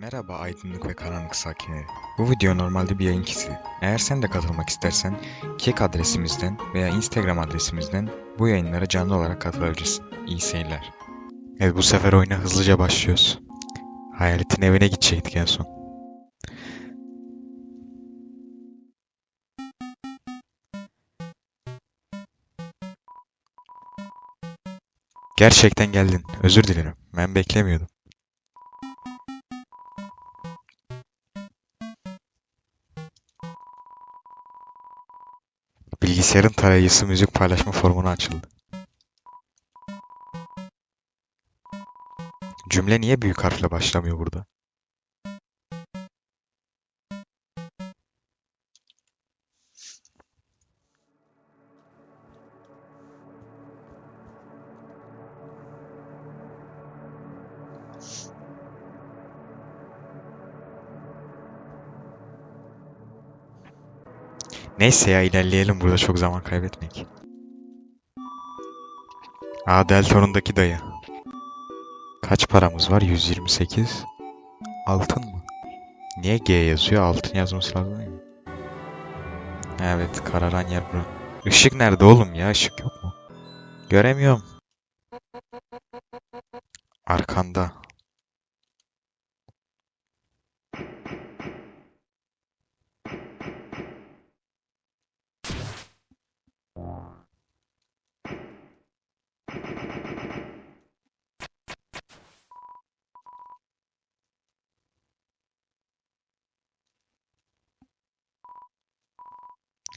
Merhaba aydınlık ve karanlık sakinleri. Bu video normalde bir yayın kesi. Eğer sen de katılmak istersen Kek adresimizden veya Instagram adresimizden bu yayınlara canlı olarak katılabilirsin. İyi seyirler. Evet bu sefer oyuna hızlıca başlıyoruz. Hayaletin evine gidecektik en son. Gerçekten geldin. Özür dilerim. Ben beklemiyordum. Bilgisayarın tarayıcısı müzik paylaşma formuna açıldı. Cümle niye büyük harfle başlamıyor burada? Neyse ya ilerleyelim burada çok zaman kaybetmek. Aa Deltorun'daki dayı. Kaç paramız var? 128. Altın mı? Niye G yazıyor? Altın yazması lazım değil mi? Evet kararan yer bura. Işık nerede oğlum ya? Işık yok mu? Göremiyorum. Arkanda.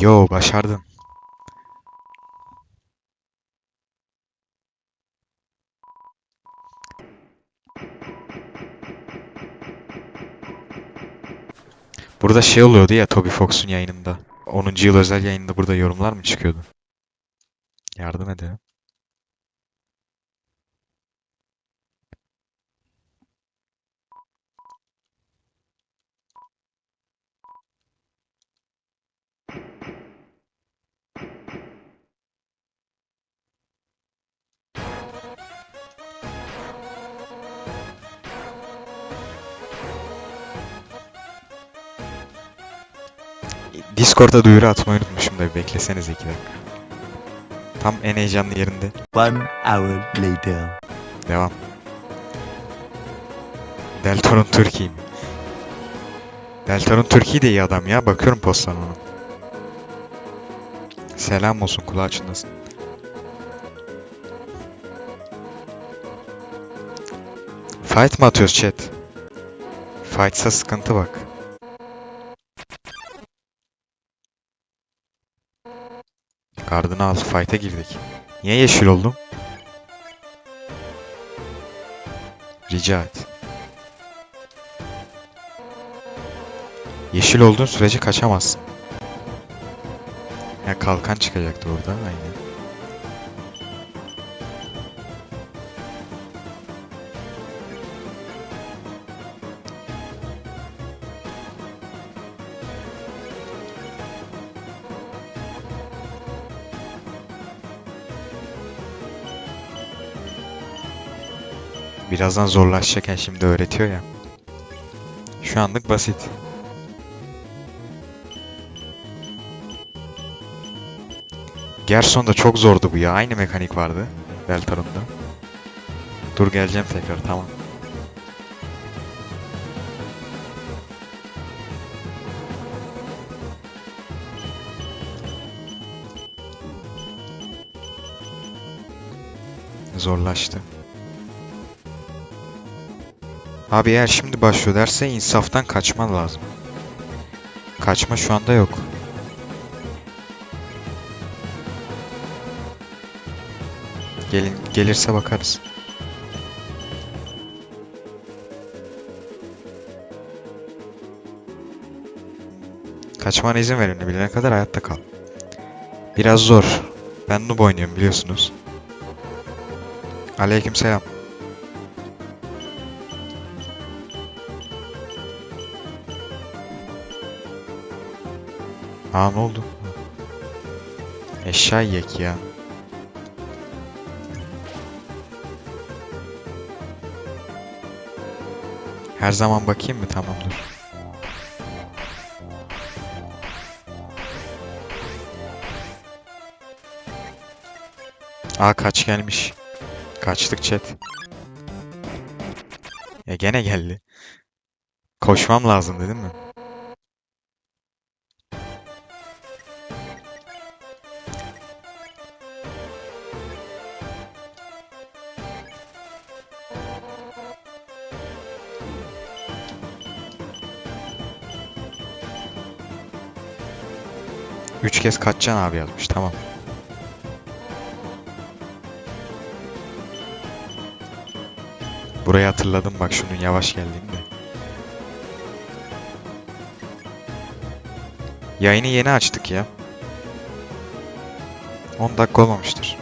Yo başardın. Burada şey oluyordu ya Toby Fox'un yayınında. 10. yıl özel yayında burada yorumlar mı çıkıyordu? Yardım edelim. Discord'a duyuru atmayı unutmuşum da bir beklesenize iki dakika. Tam en heyecanlı yerinde. One hour later. Devam. Deltorun Türkiye mi? Deltorun Türkiye de iyi adam ya. Bakıyorum postlarına. Selam olsun kulağı çınlasın. Fight mı atıyoruz chat? Fight'sa sıkıntı bak. Gardını al. Fight'e girdik. Niye yeşil oldum? Rica et. Yeşil olduğun sürece kaçamazsın. Ya kalkan çıkacaktı orada aynen. Birazdan zorlaşacakken şimdi öğretiyor ya. Şu anlık basit. Gerson da çok zordu bu ya. Aynı mekanik vardı. Deltarun'da. Dur geleceğim tekrar tamam. Zorlaştı. Abi eğer şimdi başlıyor derse insaftan kaçman lazım. Kaçma şu anda yok. Gelin, gelirse bakarız. Kaçmana izin verin bilene kadar hayatta kal. Biraz zor. Ben noob oynuyorum biliyorsunuz. Aleykümselam. Aa ne oldu? Eşya yek ya. Her zaman bakayım mı? Tamam dur. Aa kaç gelmiş. Kaçtık chat. Ya gene geldi. Koşmam lazım dedim mi? Kez kaçacaksın abi yazmış. Tamam. Burayı hatırladım bak şunun yavaş geldiğini de. Yayını yeni açtık ya. 10 dakika olmamıştır.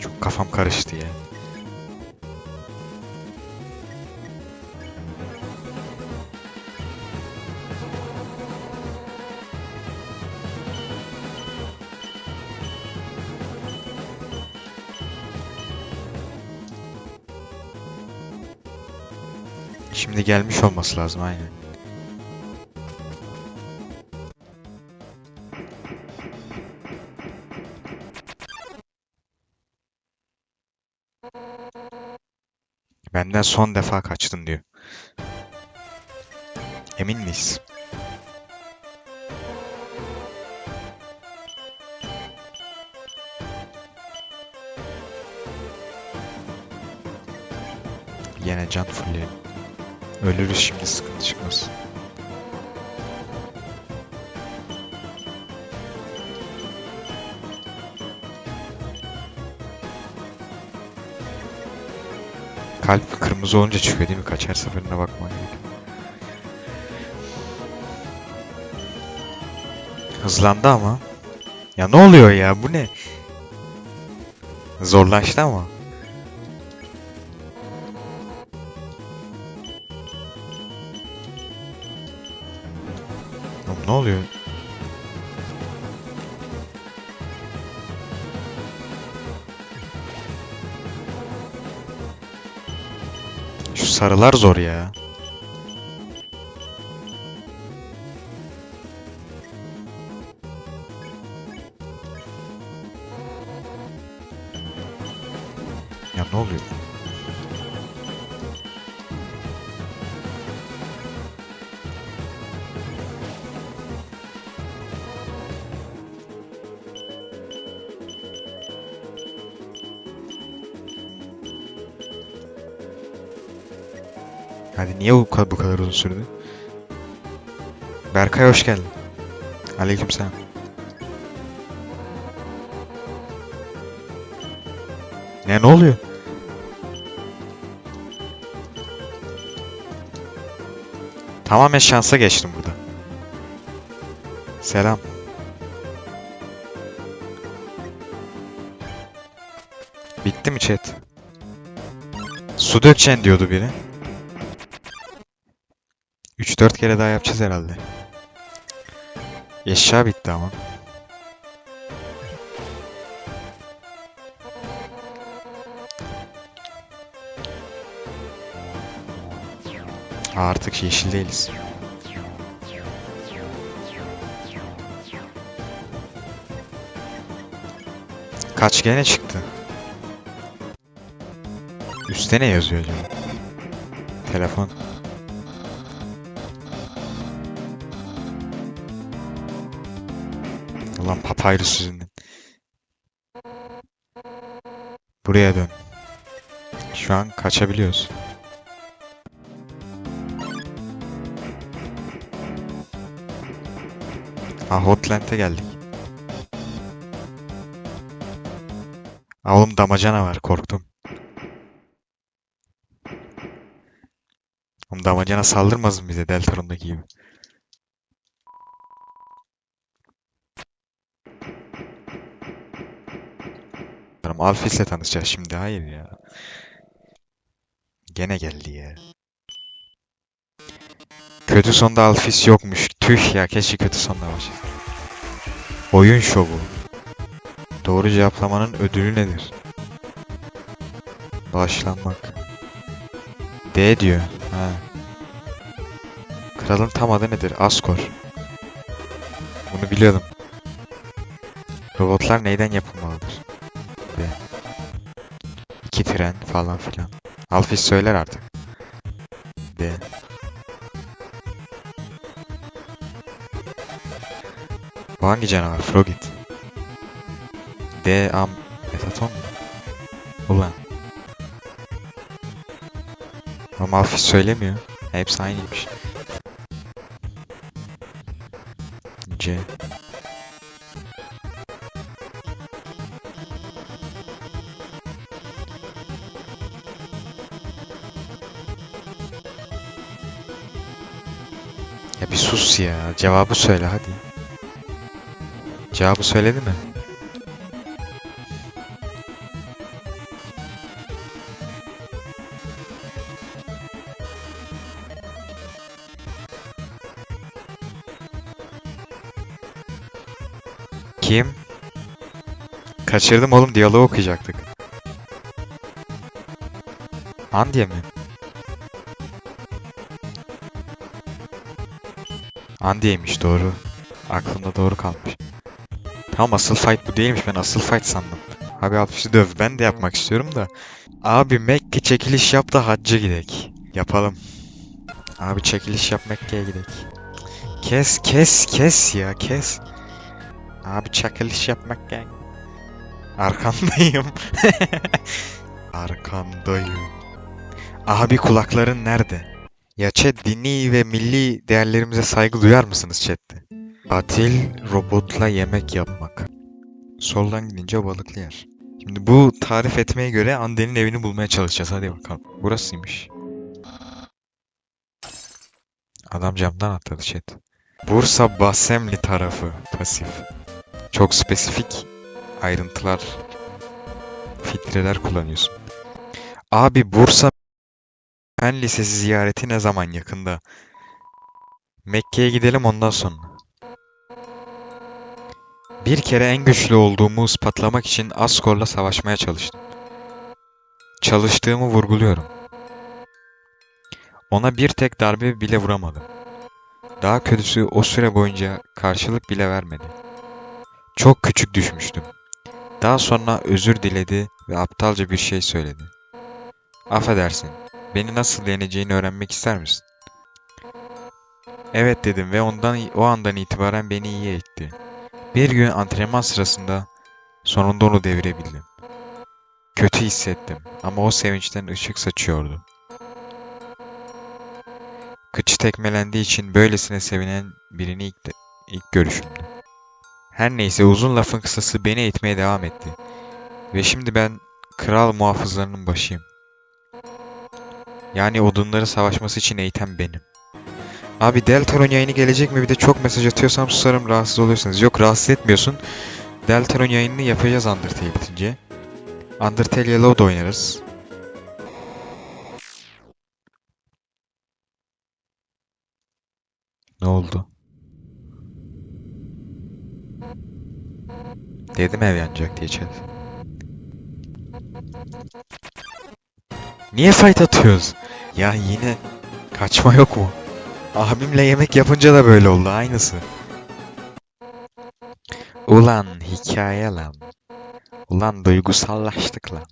Çok kafam karıştı Şimdi gelmiş olması lazım aynen. Benden son defa kaçtın diyor. Emin miyiz? Yine can fulleyelim. Ölürüz şimdi sıkıntı çıkmaz. Kalp kırmızı olunca çıkıyor değil mi? Kaçar seferine bakman gerekiyor. Hızlandı ama. Ya ne oluyor ya? Bu ne? Zorlaştı ama. Oluyor? Şu sarılar zor ya. Ya ne oluyor? Niye bu kadar, bu kadar uzun sürdü? Berkay hoş geldin. Aleykümselam. Ne ne oluyor? Tamamen şansa geçtim burada. Selam. Bitti mi chat? Su dökeceksin diyordu biri. 3-4 kere daha yapacağız herhalde. Eşya bitti ama. Artık yeşil değiliz. Kaç gene çıktı? Üste ne yazıyor acaba? Telefon. Ulan papyrus yüzünden. Buraya dön. Şu an kaçabiliyoruz. Ha Hotland'e geldik. Oğlum damacana var korktum. Oğlum damacana saldırmasın bize Deltarune'daki gibi. Sanırım Alphys'le tanışacağız şimdi. Hayır ya. Gene geldi ya. Kötü sonda Alphys yokmuş. Tüh ya keşke kötü sonda başlasın. Oyun şovu. Doğru cevaplamanın ödülü nedir? Bağışlanmak. D diyor. Ha. Kralın tam adı nedir? Askor. Bunu biliyordum. Robotlar neyden yapılmalıdır? İki tren falan filan. Alfis söyler artık. D. Bu hangi canavar? Frogit. D. Am. Metaton mu? Ulan. Ama Alfis söylemiyor. Hepsi aynıymış. C. Ya bir sus ya. Cevabı söyle hadi. Cevabı söyledi mi? Kim? Kaçırdım oğlum diyaloğu okuyacaktık. Andiye mi? Andiye'ymiş doğru. Aklımda doğru kalmış. Tamam asıl fight bu değilmiş ben asıl fight sandım. Abi Alfiş'i döv ben de yapmak istiyorum da. Abi Mekke çekiliş yap da hacca gidek. Yapalım. Abi çekiliş yap Mekke'ye gidek. Kes kes kes ya kes. Abi çekiliş yapmak gel. Arkandayım. Arkandayım. Abi kulakların nerede? Ya chat dini ve milli değerlerimize saygı duyar mısınız chatte? Katil robotla yemek yapmak. Soldan gidince balıklı yer. Şimdi bu tarif etmeye göre Anden'in evini bulmaya çalışacağız. Hadi bakalım. Burasıymış. Adam camdan atladı chat. Bursa Basemli tarafı. Pasif. Çok spesifik ayrıntılar, filtreler kullanıyorsun. Abi Bursa Fen Lisesi ziyareti ne zaman yakında? Mekke'ye gidelim ondan sonra. Bir kere en güçlü olduğumu ispatlamak için Askor'la savaşmaya çalıştım. Çalıştığımı vurguluyorum. Ona bir tek darbe bile vuramadım. Daha kötüsü o süre boyunca karşılık bile vermedi. Çok küçük düşmüştüm. Daha sonra özür diledi ve aptalca bir şey söyledi. Affedersin, beni nasıl yeneceğini öğrenmek ister misin? Evet dedim ve ondan o andan itibaren beni iyi etti. Bir gün antrenman sırasında sonunda onu devirebildim. Kötü hissettim ama o sevinçten ışık saçıyordu. Kıçı tekmelendiği için böylesine sevinen birini ilk, de- ilk görüşümdü. Her neyse uzun lafın kısası beni eğitmeye devam etti. Ve şimdi ben kral muhafızlarının başıyım. Yani odunları savaşması için eğiten benim. Abi Deltarune yayını gelecek mi? Bir de çok mesaj atıyorsam susarım rahatsız oluyorsanız. Yok rahatsız etmiyorsun. Deltarune yayınını yapacağız Undertale bitince. Undertale Yellow da oynarız. Ne oldu? Dedim ev yanacak diye chat. Niye fight atıyoruz? Ya yine kaçma yok mu? Abimle yemek yapınca da böyle oldu aynısı. Ulan hikaye lan. Ulan duygusallaştık lan.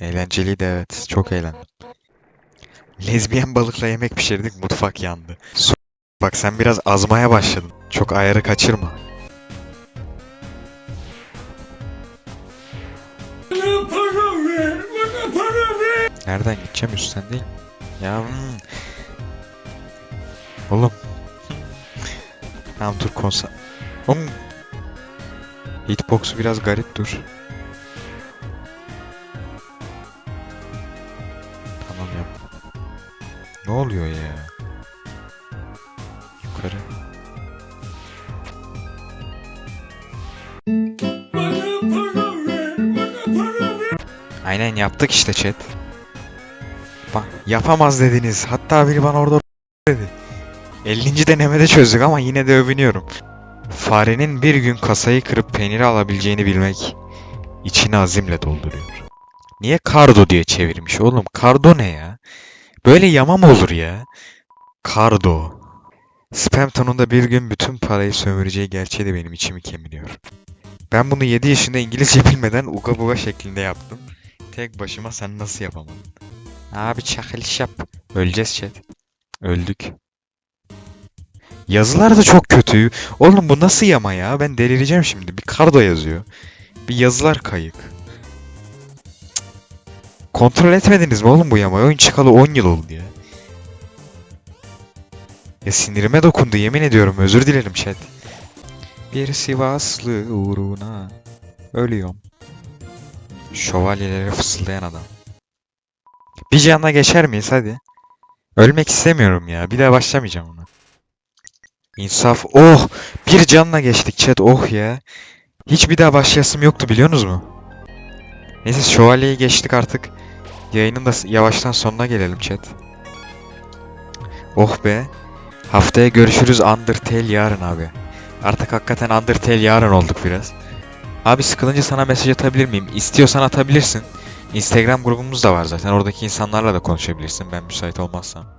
Eğlenceliydi evet. Çok eğlendim. Lezbiyen balıkla yemek pişirdik mutfak yandı. Bak sen biraz azmaya başladın. Çok ayarı kaçırma. Nereden gideceğim üstten değil? Ya hmm. Oğlum. Tamam dur konsa... Oğlum. Hitbox'u biraz garip dur. Tamam yap. Ne oluyor ya? Yukarı. Aynen yaptık işte chat. Bak yapamaz dediniz. Hatta biri bana orada dedi. 50. denemede çözdük ama yine de övünüyorum. Farenin bir gün kasayı kırıp peyniri alabileceğini bilmek içini azimle dolduruyor. Niye kardo diye çevirmiş oğlum? Kardo ne ya? Böyle yama mı olur ya? Kardo. Spam tonunda bir gün bütün parayı sömüreceği gerçeği de benim içimi kemiriyor. Ben bunu 7 yaşında İngilizce bilmeden uga buga şeklinde yaptım. Tek başıma sen nasıl yapamadın? Abi çakılış yap. Öleceğiz chat. Öldük. Yazılar da çok kötü. Oğlum bu nasıl yama ya? Ben delireceğim şimdi. Bir kardo yazıyor. Bir yazılar kayık. Kontrol etmediniz mi oğlum bu yamayı? Oyun çıkalı 10 yıl oldu ya. Ya sinirime dokundu yemin ediyorum. Özür dilerim chat. Bir Sivaslı uğruna ölüyorum. Şövalyeleri fısıldayan adam. Bir canla geçer miyiz hadi? Ölmek istemiyorum ya. Bir daha başlamayacağım ona. İnsaf. Oh! Bir canla geçtik chat. Oh ya. Hiç bir daha başlayasım yoktu biliyorsunuz mu? Neyse şövalyeyi geçtik artık. Yayının da yavaştan sonuna gelelim chat. Oh be. Haftaya görüşürüz Undertale yarın abi. Artık hakikaten Undertale yarın olduk biraz. Abi sıkılınca sana mesaj atabilir miyim? İstiyorsan atabilirsin. Instagram grubumuz da var zaten. Oradaki insanlarla da konuşabilirsin ben müsait olmazsam.